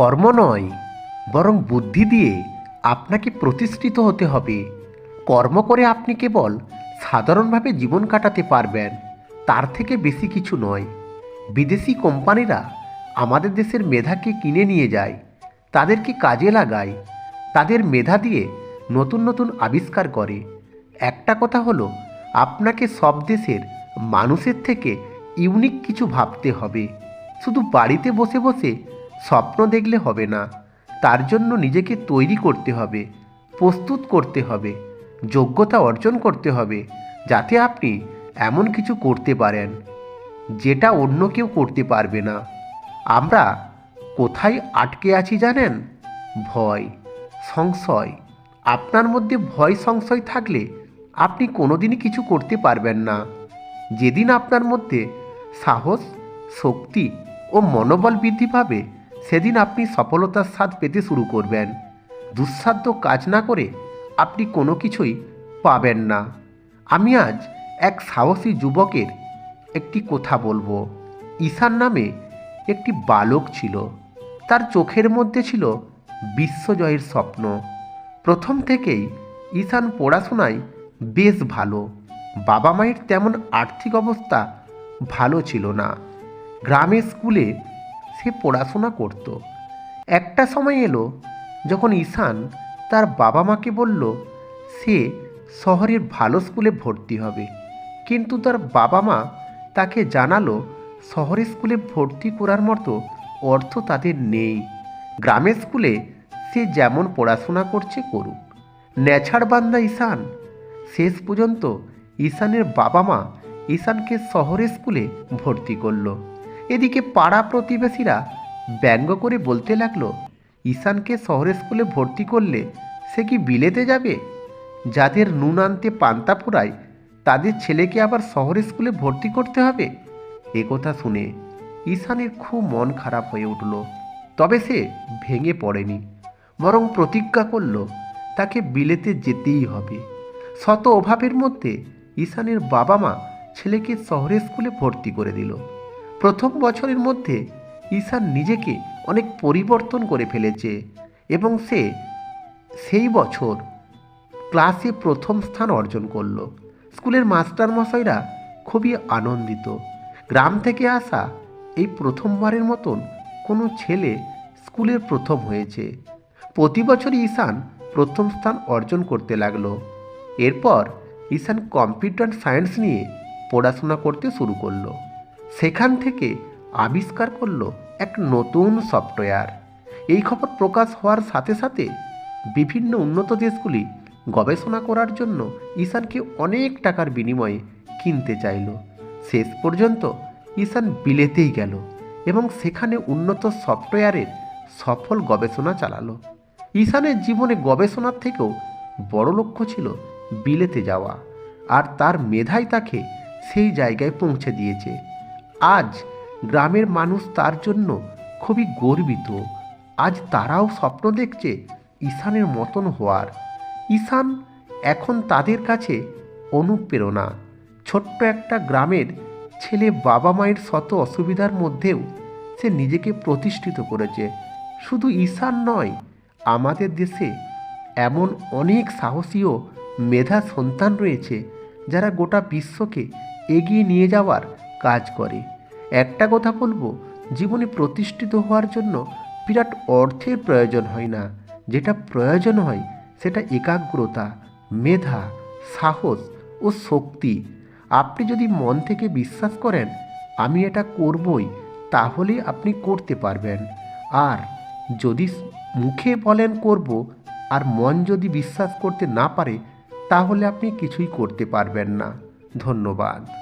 কর্ম নয়, বরং বুদ্ধি দিয়ে আপনাকে প্রতিষ্ঠিত হতে হবে। কর্ম করে আপনি কেবল সাধারণভাবে জীবন কাটাতে পারবেন, তার থেকে বেশি কিছু নয়। বিদেশি কোম্পানিরা আমাদের দেশের মেধাকে কিনে নিয়ে যায়, তাদেরকে কাজে লাগায়, তাদের মেধা দিয়ে নতুন নতুন আবিষ্কার করে। একটা কথা হলো, আপনাকে সব দেশের মানুষের থেকে ইউনিক কিছু ভাবতে হবে। শুধু বাড়িতে বসে বসে স্বপ্ন দেখলে হবে না। তার জন্য নিজেকে তৈরি করতে হবে, প্রস্তুত করতে হবে, যোগ্যতা অর্জন করতে হবে, যাতে আপনি এমন কিছু করতে পারেন যেটা অন্য কেউ করতে পারবে না। আমরা কোথায় আটকে আছি জানেন? ভয়, সংশয়। আপনার মধ্যে ভয়, সংশয় থাকলে আপনি কোনোদিনই কিছু করতে পারবেন না। যেদিন আপনার মধ্যে সাহস, শক্তি ও মনোবল বৃদ্ধি পাবে সেদিন আপনি সফলতার স্বাদ পেতে শুরু করবেন। দুঃসাধ্য কাজ না করে আপনি কোনো কিছুই পাবেন না। আমি আজ এক সাহসী যুবকের একটি কথা বলব। ঈশান নামে একটি বালক ছিল। তার চোখের মধ্যে ছিল বিশ্বজয়ের স্বপ্ন। প্রথম থেকেই ঈশান পড়াশোনায় বেশ ভালো। বাবা মায়ের তেমন আর্থিক অবস্থা ভালো ছিল না। গ্রামের স্কুলে সে পড়াশোনা করত। একটা সময় এলো যখন ঈশান তার বাবা মাকে বলল, সে শহরের ভালো স্কুলে ভর্তি হবে। কিন্তু তার বাবা মা তাকে জানালো, শহরের স্কুলে ভর্তি করার মতো অর্থ তাদের নেই। গ্রামের স্কুলে সে যেমন পড়াশোনা করছে করুক। নেছাড় বান্দা ঈশান, শেষ পর্যন্ত ঈশানের বাবা মা ঈশানকে শহরের স্কুলে ভর্তি করল। এদিকে পাড়া প্রতিবেশীরা ব্যঙ্গ করে বলতে লাগল, ঈশানকে শহরের স্কুলে ভর্তি করলে সে কি বিলেতে যাবে? যাদের নুন আনতে পান্তা ফুরায় তাদের ছেলেকে আবার শহরের স্কুলে ভর্তি করতে হবে? একথা শুনে ঈশানের খুব মন খারাপ হয়ে উঠল। তবে সে ভেঙে পড়েনি, বরং প্রতিজ্ঞা করল, তাকে বিলেতে যেতেই হবে। শত অভাবের মধ্যে ঈশানের বাবা মা ছেলেকে শহরের স্কুলে ভর্তি করে দিল। প্রথম বছরের মধ্যে ঈশান নিজেকে অনেক পরিবর্তন করে ফেলেছে এবং সে সেই বছর ক্লাসে প্রথম স্থান অর্জন করল। স্কুলের মাস্টারমশাইরা খুবই আনন্দিত। গ্রাম থেকে আসা এই প্রথমবারের মতন কোনো ছেলে স্কুলের প্রথম হয়েছে। প্রতি বছরই ঈশান প্রথম স্থান অর্জন করতে লাগল। এরপর ঈশান কম্পিউটার সায়েন্স নিয়ে পড়াশোনা করতে শুরু করল। সেখান থেকে আবিষ্কার করল এক নতুন সফটওয়্যার। এই খবর প্রকাশ হওয়ার সাথে সাথে বিভিন্ন উন্নত দেশগুলি গবেষণা করার জন্য ঈশানকে অনেক টাকার বিনিময়ে কিনতে চাইল। শেষ পর্যন্ত ঈশান বিলেতেই গেল এবং সেখানে উন্নত সফটওয়্যারের সফল গবেষণা চালালো। ঈশানের জীবনে গবেষণার থেকেও বড় লক্ষ্য ছিল বিলেতে যাওয়া, আর তার মেধাই তাকে সেই জায়গায় পৌঁছে দিয়েছে। আজ গ্রামের মানুষ তার জন্য খুবই গর্বিত। আজ তারাও স্বপ্ন দেখছে ঈশানের মতন হওয়ার। ঈশান এখন তাদের কাছে অনুপ্রেরণা। ছোট্ট একটা গ্রামের ছেলে বাবা মায়ের শত অসুবিধার মধ্যেও সে নিজেকে প্রতিষ্ঠিত করেছে। শুধু ঈশান নয়, আমাদের দেশে এমন অনেক সাহসী ও মেধা সন্তান রয়েছে যারা গোটা বিশ্বকে এগিয়ে নিয়ে যাওয়ার কাজ করে। একটা কথা বলব, জীবনে প্রতিষ্ঠিত হওয়ার জন্য বিরাট অর্থের প্রয়োজন হয় না। যেটা প্রয়োজন হয়, সেটা একাগ্রতা, মেধা, সাহস ও শক্তি। আপনি যদি মন থেকে বিশ্বাস করেন, আমি এটা করবই, তাহলে আপনি করতে পারবেন। আর যদি মুখে বলেন করব, আর মন যদি বিশ্বাস করতে না পারে, তাহলে আপনি কিছুই করতে পারবেন না। ধন্যবাদ।